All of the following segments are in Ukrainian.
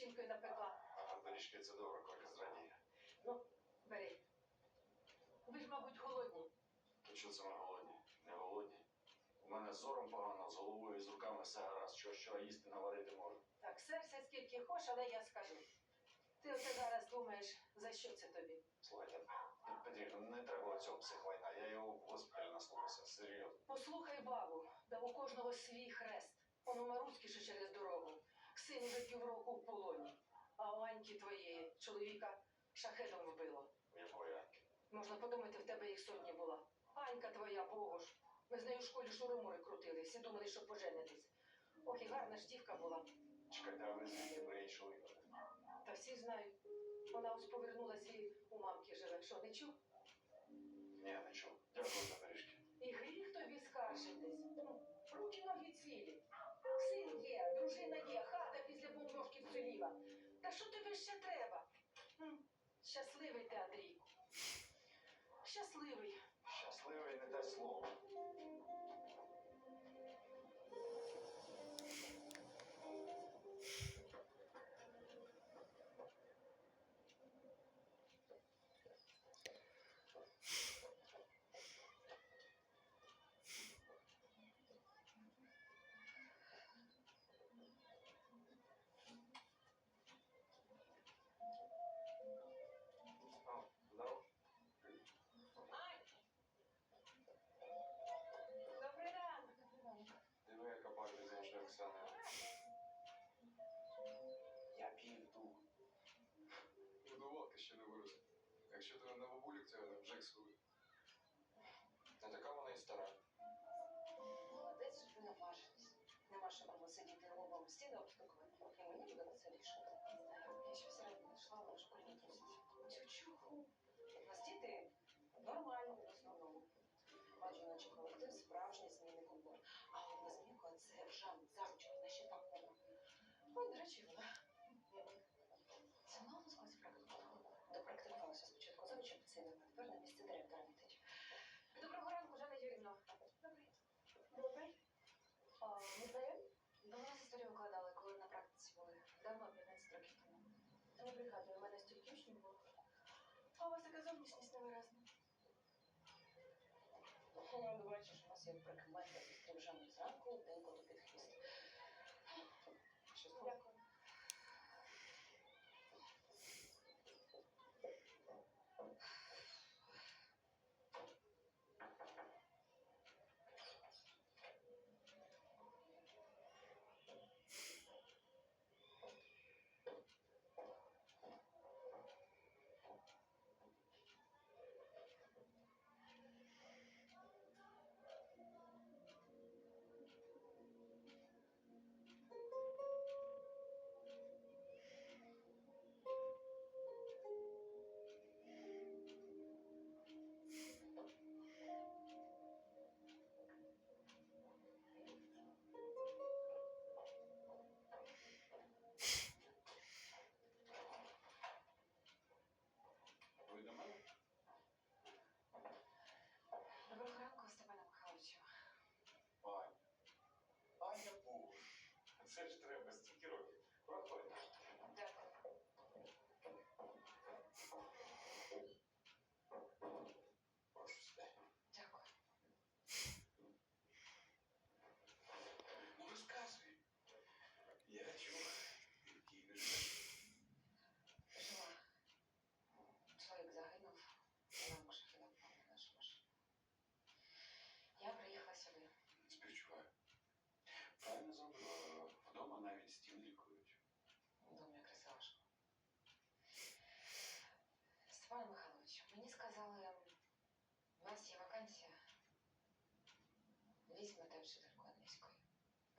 печінкою напекла. А пиріжки це добре, коли зрадіє. Ну, бери. Ви ж, мабуть, голодні. То що це ми голодні? Не голодні. У мене з зором погано, з головою і з руками все гаразд. Що, що їсти наварити можу. Так, серця скільки хош, але я скажу. Ти оце зараз думаєш, за що це тобі? Слухайте, Петрівна, не треба цього психвайна. Я його в госпіталі наслухався. Серйозно. Послухай бабу, да у кожного свій хрест. Он у Маруськи, що через дорогу. Син уже півроку в полоні. А у Аньки твоєї чоловіка шахедом вбило. У. Можна подумати, в тебе їх сотні була. Анька твоя, богу ж. Ми з нею в школі шуромури крутили, всі думали, що поженитись. Ох, і гарна ж дівка була. Чекайте, а ви про її чоловіка? Та всі знають. Вона ось повернулася і у мамки живе. Що, не чув? Ні, не чув. Дякую за пиріжки. І гріх тобі скаржитись. Та що тобі ще треба? Щасливий ти, Андрійку. Щасливий. Щасливий не те слово. Якщо ти на бабулік, то вже сховий. Не така вона і стара. Молодець, що ви наважились. Нема що було сидіти лобом в стіни обстукувати. І мені буде веселіше. Я ще все одно знайшла вашу колінність. Чу-чуху. У нас діти нормальні в основному. Бачу, наче колектив справжній зміни культур. А от без Міко це Жан Заручко, вона ще так вона. Ой, до речі, вона. Це вона у нас колись практикувала. Допрактикувалася спочатку завучем пацинами, а тепер на місце директора літить. Доброго ранку, Жанна Юрівна. Добрий. Добрий. А, не знайомі? До нас історію викладали, коли на практиці були. Давно, 15 років тому. Та не пригадую, у мене стільки учнів було. А у вас така зовнішність невиразна. Ну, бачиш, у нас є прикмета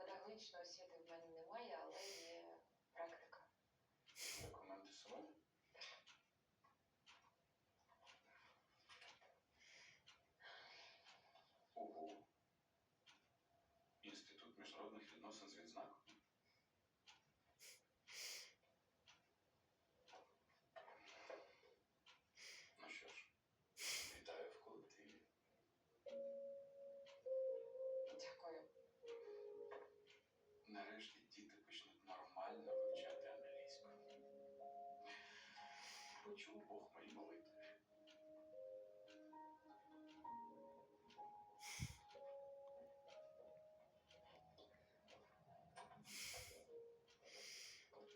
Педагогічної освіти в мене немає, але є практика. Документи собою? Ого. Інститут міжнародних відносин з відзнакою. Почув Бог мої молитви.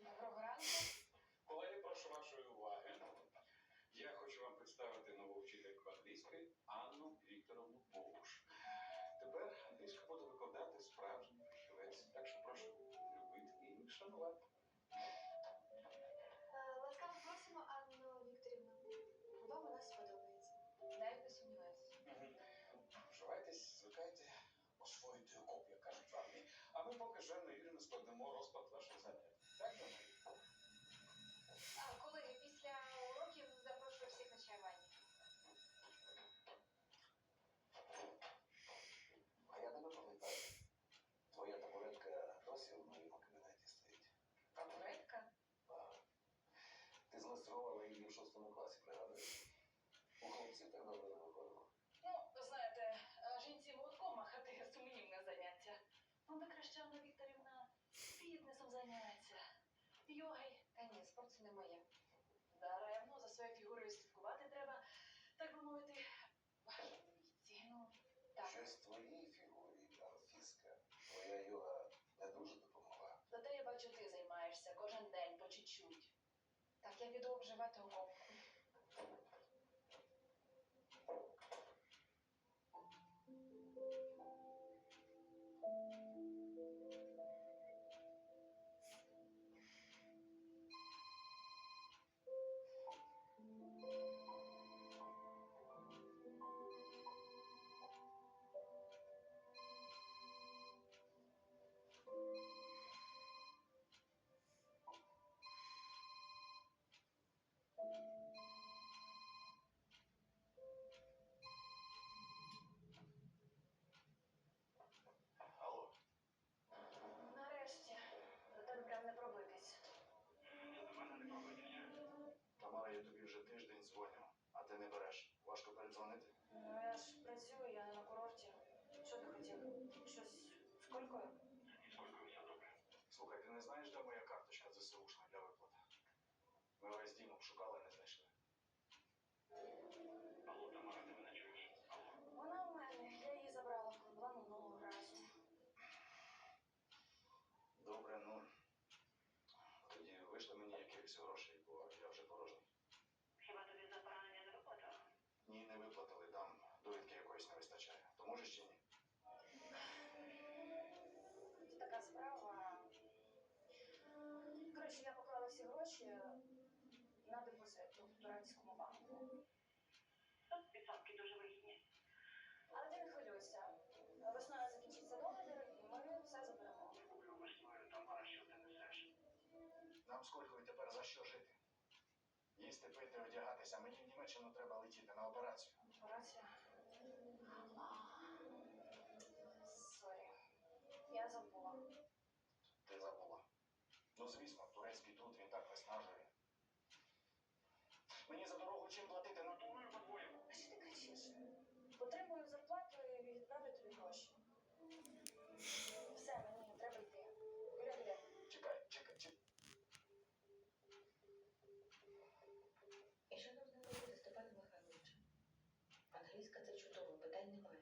Доброго ранку. Колеги, прошу вашої уваги. Я хочу вам представити нову вчительку англійської Анну Вікторовну Богуш. Тепер англійську буде викладати справжній фахівець. Так що прошу любити і шанувати. А ми поки з Жанною Юрійовною складемо я піду. Алло, з колькою? Слухай, ти не знаєш, де моя карточка ЗСУшна для виплат? Ми весь дім обшукали, не знайшли. Алло, Тамара, ти мене чуєш? Вона в мене, я її забрала, коли була минулого разу. Добре, ну. Тоді вийшли мені якихось грошей, бо я вже порожній. Хіба тобі за поранення не виплатили? Ні, не виплатили, що я поклала всі гроші на депозит в Турецькому банку. Підсадки дуже вигідні. Але ти не хвилюйся. Весною закінчиться договір, і ми все заберемо. Я куплю весною, Тамара, що ти несеш. Нам з Колькою тепер за що жити? Їсти, пити, одягатися. Мені в Німеччину треба летіти на операцію. Операція? Сорі. Я забула. Ти забула. Ну, звісно. Мені за дорогу чим платити ну, натурою по-твоєму. А що ти кричиш? Отримую зарплату і відправлю тобі гроші. Все, мені треба йти. Гуляй-гуляй. Чекай, чекай, чекай. І що нам робити Степана Михайловича? Англійська це чудово, питань немає.